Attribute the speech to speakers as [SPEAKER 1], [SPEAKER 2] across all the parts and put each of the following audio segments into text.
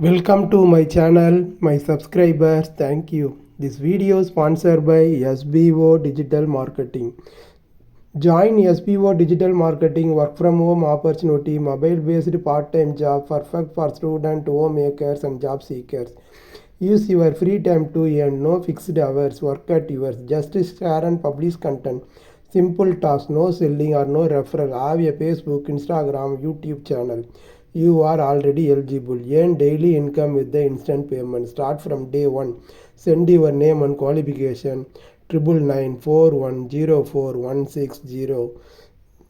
[SPEAKER 1] Welcome to my channel, my subscribers, thank you. This video is sponsored by SBO Digital Marketing. Join SBO Digital Marketing work from home opportunity, mobile based part time job perfect for student, homemakers, and job seekers. Use your free time to earn no fixed hours, work at yours, just share and publish content. Simple task, no selling or no referral. Have a Facebook, Instagram, YouTube channel. You are already eligible. Earn daily income with the instant payment. Start from day one. Send your name and qualification. Triple nine four one zero four one six zero.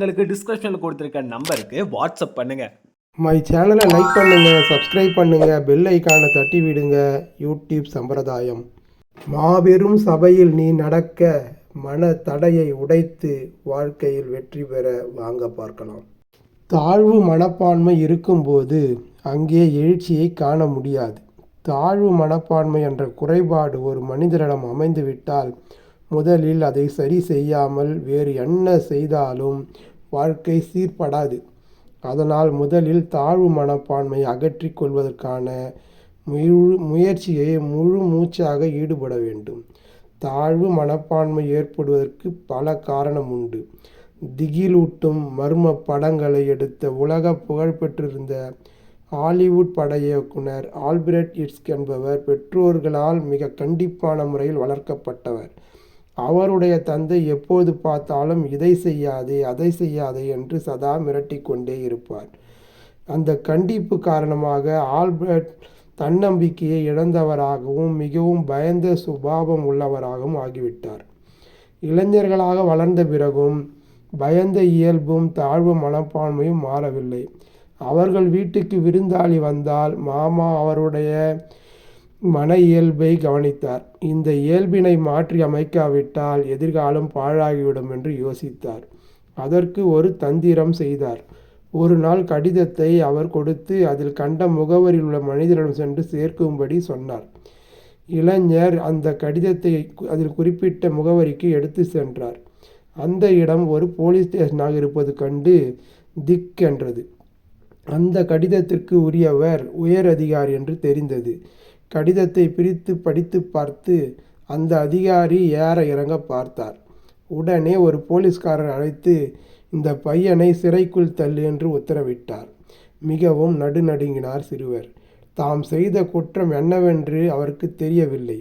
[SPEAKER 2] விவரங்களுக்கு டிஸ்கிரிப்ஷனில் கொடுத்துருக்க நம்பருக்கு WhatsApp பண்ணுங்க.
[SPEAKER 1] My சேனலை like பண்ணுங்க subscribe பண்ணுங்க bell ஐக்கானை தட்டி விடுங்க. யூடியூப் சம்பிரதாயம். மாபெரும் சபையில் நீ நடக்க மன தடையை உடைத்து வாழ்க்கையில் வெற்றி பெற வாங்க பார்க்கலாம். தாழ்வு மனப்பான்மை இருக்கும்போது அங்கே எழுச்சியை காண முடியாது. தாழ்வு மனப்பான்மை என்ற குறைபாடு ஒரு மனிதரிடம் அமைந்துவிட்டால் முதலில் அதை சரி செய்யாமல் வேறு என்ன செய்தாலும் வாழ்க்கை சீர்படாது. அதனால் முதலில் தாழ்வு மனப்பான்மையை அகற்றிக் கொள்வதற்கான முழு முயற்சியை முழு மூச்சாக ஈடுபட வேண்டும். தாழ்வு மனப்பான்மை ஏற்படுவதற்கு பல காரணம் உண்டு. திகிலூட்டும் மர்ம படங்களை எடுத்த உலக புகழ்பெற்றிருந்த ஹாலிவுட் பட இயக்குனர் ஆல்பிரட் இட்ஸ்க் என்பவர் பெற்றோர்களால் மிக கண்டிப்பான முறையில் வளர்க்கப்பட்டவர். அவருடைய தந்தை எப்போது பார்த்தாலும் இதை செய்யாதே அதை செய்யாதே என்று சதா மிரட்டிக்கொண்டே இருப்பார். அந்த கண்டிப்பு காரணமாக ஆல்பர்ட் தன்னம்பிக்கையை இழந்தவராகவும் மிகவும் பயந்த சுபாவம் உள்ளவராகவும் ஆகிவிட்டார். இளைஞர்களாக வளர்ந்த பிறகும் பயந்த இயல்பும் தாழ்வு மனப்பான்மையும் மாறவில்லை. அவர்கள் வீட்டுக்கு விருந்தாளி வந்தால் மாமா அவருடைய மன இயல்பை கவனித்தார். இந்த இயல்பினை மாற்றி அமைக்காவிட்டால் எதிர்காலம் பாழாகிவிடும் என்று யோசித்தார். அதற்கு ஒரு தந்திரம் செய்தார். ஒரு நாள் கடிதத்தை அவர் கொடுத்து அதில் கண்ட முகவரியில் உள்ள மனிதரிடம் சென்று சேர்க்கும்படி சொன்னார். இளைஞர் அந்த கடிதத்தை அதில் குறிப்பிட்ட முகவரிக்கு எடுத்து சென்றார். அந்த இடம் ஒரு போலீஸ் ஸ்டேஷனாக இருப்பது கண்டு திக் என்றது. அந்த கடிதத்திற்கு உரியவர் உயர் அதிகாரி என்று தெரிந்தது. கடிதத்தை பிரித்து படித்து பார்த்து அந்த அதிகாரி ஏற இறங்க பார்த்தார். உடனே ஒரு போலீஸ்காரர் அழைத்து இந்த பையனை சிறைக்குள் தள்ளு என்று உத்தரவிட்டார். மிகவும் நடுநடுங்கினார் சிறுவர். தாம் செய்த குற்றம் என்னவென்று அவருக்கு தெரியவில்லை.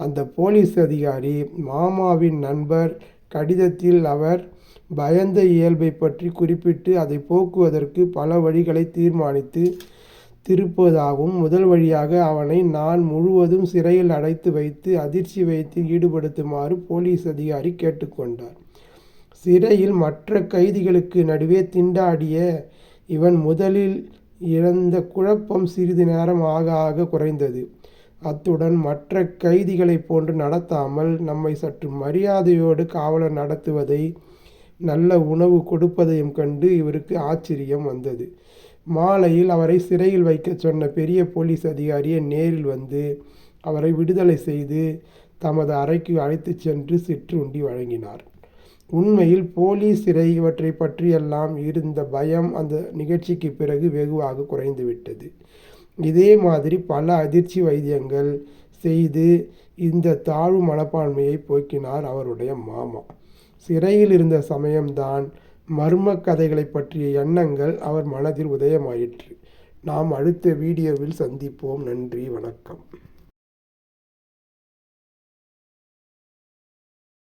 [SPEAKER 1] அந்த போலீஸ் அதிகாரி மாமாவின் நண்பர் கடிதத்தில் அவர் பயந்த இயல்பை பற்றி குறிப்பிட்டு அதை போக்குவதற்கு பல வழிகளை தீர்மானித்து திருப்பதாகவும் முதல் வழியாக அவனை நான் முழுவதும் சிறையில் அடைத்து வைத்து அதிர்ச்சி வைத்து ஈடுபடுத்துமாறு போலீஸ் அதிகாரி கேட்டுக்கொண்டார். சிறையில் மற்ற கைதிகளுக்கு நடுவே திண்டாடிய இவன் முதலில் இழந்த குழப்பம் சிறிது நேரம் ஆக ஆக குறைந்தது. அத்துடன் மற்ற கைதிகளைப் போன்று நடத்தாமல் நம்மை சற்று மரியாதையோடு காவலர் நடத்துவதை நல்ல உணவு கொடுப்பதையும் கண்டு இவருக்கு ஆச்சரியம் வந்தது. மாலையில் அவரை சிறையில் வைக்க சொன்ன பெரிய போலீஸ் அதிகாரியை நேரில் வந்து அவரை விடுதலை செய்து தமது அறைக்கு அழைத்துச் சென்று சிற்றுண்டி வழங்கினார். உண்மையில் போலீஸ் சிறை இவற்றை பற்றியெல்லாம் இருந்த பயம் அந்த நிகழ்ச்சிக்கு பிறகு வெகுவாக குறைந்துவிட்டது. இதே மாதிரி பல அதிர்ச்சி வைத்தியங்கள் செய்து இந்த தாழ்வு மனப்பான்மையை போக்கினார் அவருடைய மாமா. சிறையில் இருந்த சமயம்தான் மர்ம கதைகளை பற்றிய எண்ணங்கள் அவர் மனதில் உதயமாயிற்று. நாம் அடுத்த வீடியோவில் சந்திப்போம். நன்றி. வணக்கம்.